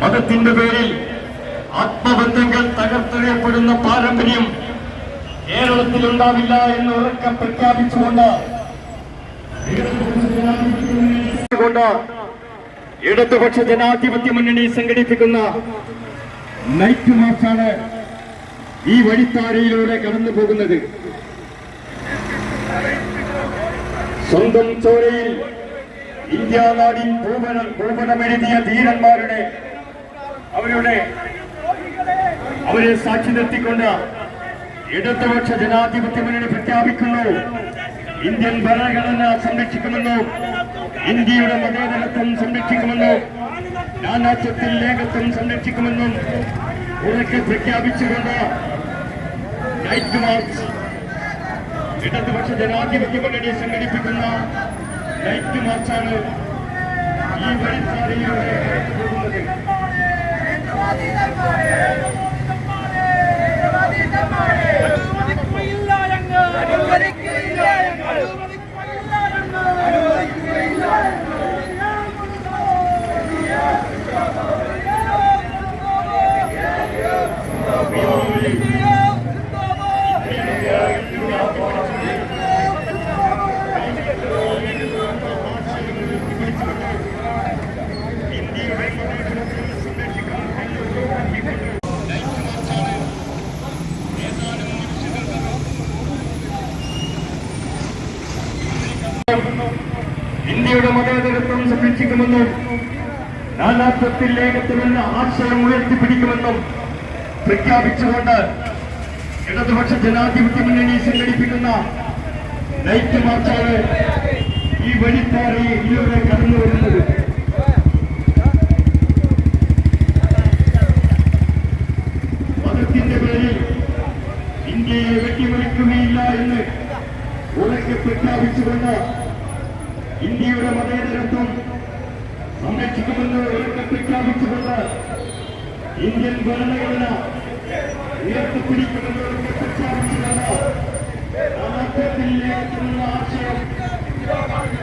മതത്തിന്റെ പേരിൽ ആത്മബന്ധങ്ങൾ തകർത്തെറിയപ്പെടുന്ന പാരമ്പര്യം കേരളത്തിൽ ഉണ്ടാവില്ല എന്ന് ഉറക്കെ പ്രഖ്യാപിച്ചുകൊണ്ട് കൊണ്ട് ഇടതുപക്ഷ ജനാധിപത്യ മുന്നണി സംഘടിപ്പിക്കുന്ന നൈറ്റ് മാർച്ചാണ് ഈ വഴിത്താരയിലൂടെ കടന്നു പോകുന്നത്. സ്വന്തം ചോരയിൽ ഇന്ത്യ നാടിൻ ഭൂപനം ഭൂപനമെഴുതിയ ധീരന്മാരുടെ അവരുടെ അവരെ സാക്ഷി നിർത്തിക്കൊണ്ട് ഇടതുപക്ഷ ജനാധിപത്യ മുന്നണി പ്രഖ്യാപിക്കുന്നു. ഇന്ത്യൻ ഭരണഘടന സംരക്ഷിക്കുമെന്നോ ഇന്ത്യയുടെ മതേതരത്വം സംരക്ഷിക്കുമെന്നോ നാനാത്വത്തിൽ ഏകത്വം സംരക്ഷിക്കുമെന്നും ഉറക്കെ പ്രഖ്യാപിച്ചുകൊണ്ട് നൈറ്റ് മാർച്ച് ഇടതുപക്ഷ ജനാധിപത്യ മുന്നണി സംഘടിപ്പിക്കുന്ന നൈറ്റ് മാർച്ചാണ് ഈ വഴിത്താരയിലൂടെ പോകുന്നത് ഇന്ത്യയുടെ മതേതരത്വം സംരക്ഷിക്കുമെന്നും നാനാത്വത്തിൽ ഏകത്വമെന്ന ആശയം ഉയർത്തിപ്പിടിക്കുമെന്നും പ്രഖ്യാപിച്ചുകൊണ്ട് ഇടതുപക്ഷ ജനാധിപത്യ മുന്നണി സംഘടിപ്പിക്കുന്ന നൈറ്റ് മാർച്ചാണ് ഈ വഴിത്താരയിലൂടെ കടന്നു വരുന്നത്. മതത്തിന്റെ പേരിൽ ഇന്ത്യയെ വെട്ടിമറിക്കുകയില്ല എന്ന് ഉറക്കെ പ്രഖ്യാപിച്ചുകൊണ്ട് ഇന്ത്യയുടെ മതേതരത്വം സംരക്ഷിക്കുമെന്ന് ഉറക്കെ പ്രഖ്യാപിച്ചുകൊണ്ട് ഇന്ത്യൻ ഭരണഘടന ഉയർത്തിപ്പിടിക്കുമെന്ന് ഉറക്കെ പ്രഖ്യാപിച്ചുകൊണ്ട് ആശയം